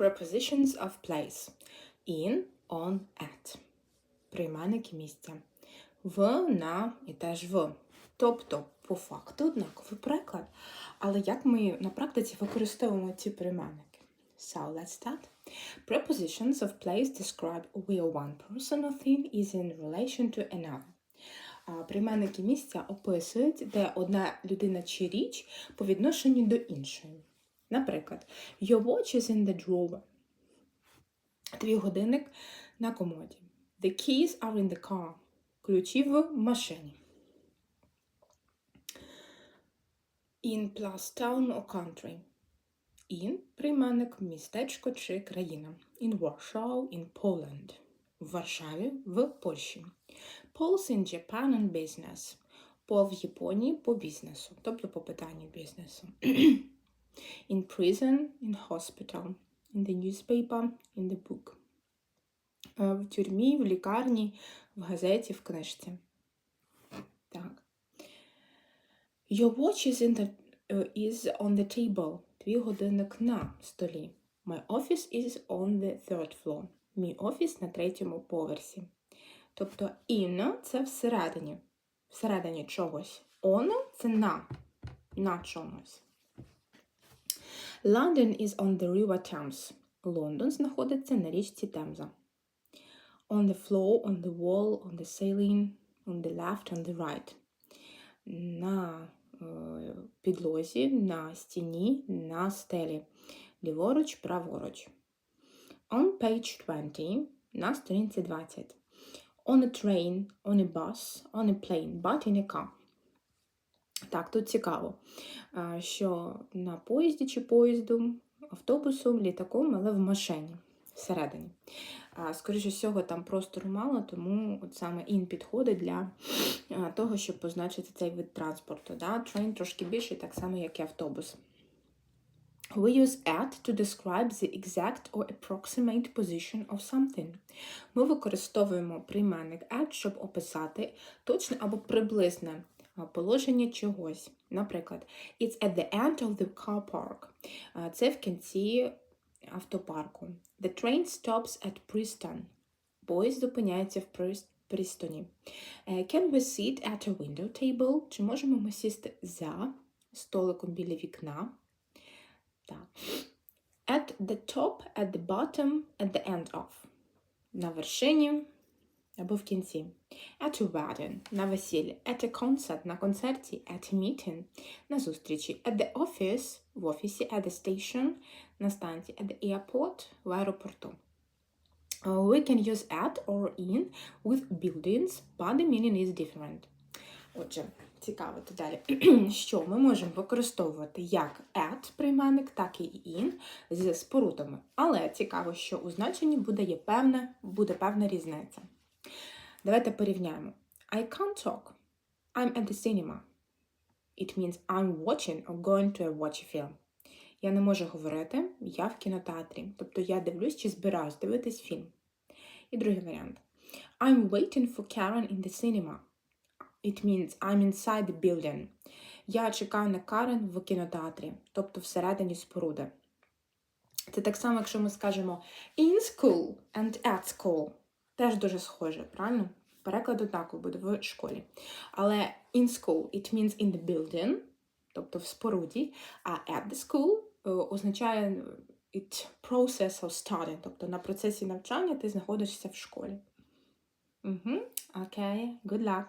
Prepositions of place. In, on, at. Прийменники місця. В, на і теж в. Тобто, по факту, однаковий переклад. Але як ми на практиці використовуємо ці прийменники? So, let's start. Prepositions of place describe where one person or thing is in relation to another. Прийменники місця описують, де одна людина чи річ по відношенню до іншої. Наприклад, your watch is in the drawer. Твій годинник на комоді. The keys are in the car. Ключі в машині. In plus town or country. In прийменник містечко чи країна. In Warsaw, in Poland. В Варшаві, в Польщі. Pulse in Japan on business. Пол в Японії по бізнесу, тобто по питанню бізнесу. in prison, in hospital, in the newspaper, in the book. В тюрмі, в лікарні, в газеті, в книжці. Так. Your watch is, in the, е, is on the table. Твій годинник на столі. My office is on the third floor. Мій офіс на третьому поверсі. Тобто in – це всередині. Всередині чогось. On – це на. На чомусь. London is on the river Thames. Лондон знаходиться на річці Темза. On the floor, on the wall, on the ceiling, on the left, on the right. На е, підлозі, на стіні, на стелі. Ліворуч, праворуч. On page 20, на сторінці 20. On a train, on a bus, on a plane, but in a car. Так, тут цікаво, що на поїзді чи поїзду, автобусом, літаком, але в машині всередині. Скоріше всього, там простору мало, тому от саме in підходить для того, щоб позначити цей вид транспорту. Да? Train трошки більший, так само, як і автобус. We use at to describe the exact or approximate position of something. Ми використовуємо прийменник at, щоб описати точне або приблизне положення чогось. Наприклад, it's at the end of the car park. Це в кінці автопарку. The train stops at Preston. Поїзд зупиняється в Прис- Пристоні. Е, Can we sit at a window table? Чи можемо ми сісти за столиком біля вікна? Так. At the top, at the bottom, at the end of. На вершині або в кінці. At a wedding – на весіллі. At a concert – на концерті. At a meeting – на зустрічі. At the office – в офісі. At the station – на станції. At the airport – в аеропорту. We can use at or in with buildings, but the meaning is different. Отже, цікаво то далі, що ми можемо використовувати як at прийменник, так і in з спорудами. Але цікаво, що у значенні буде, є певна, буде певна різниця. Давайте порівняємо. I can't talk. I'm at the cinema. It means I'm watching or going to watch a film. Я не можу говорити, я в кінотеатрі. Тобто я дивлюсь чи збираюсь дивитись фільм. І другий варіант. I'm waiting for Karen in the cinema. It means I'm inside the building. Я чекаю на Карен в кінотеатрі, тобто всередині споруди. Це так само, якщо ми скажемо in school and at school. Теж дуже схоже, правильно? Переклад однаково буде в школі. Але in school it means in the building, тобто в споруді, а at the school е, означає it process of study, тобто на процесі навчання ти знаходишся в школі. Угу. Окей, good luck.